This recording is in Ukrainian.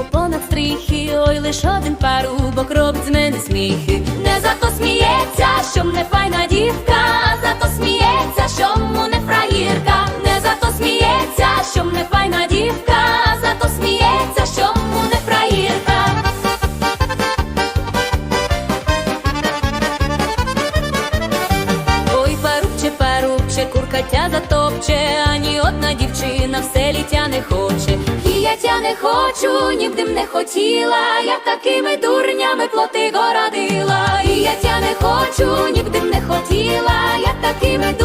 низько понад стріхи, ой, лиш один парубок робить з мене сміхи. Не зато сміється, що не файна дівка, а зато сміється, що не фраїрка, не зато сміється, що не файна дівка, а зато сміється, що не фраїрка. Ой, парубче, парубче, куркатя затопче, ані одна дівчина в селі тя не хоче. І я не хочу, ні б не хотіла, я такими дурнями плоти городила. І я тя не хочу, ні б не хотіла, я такими.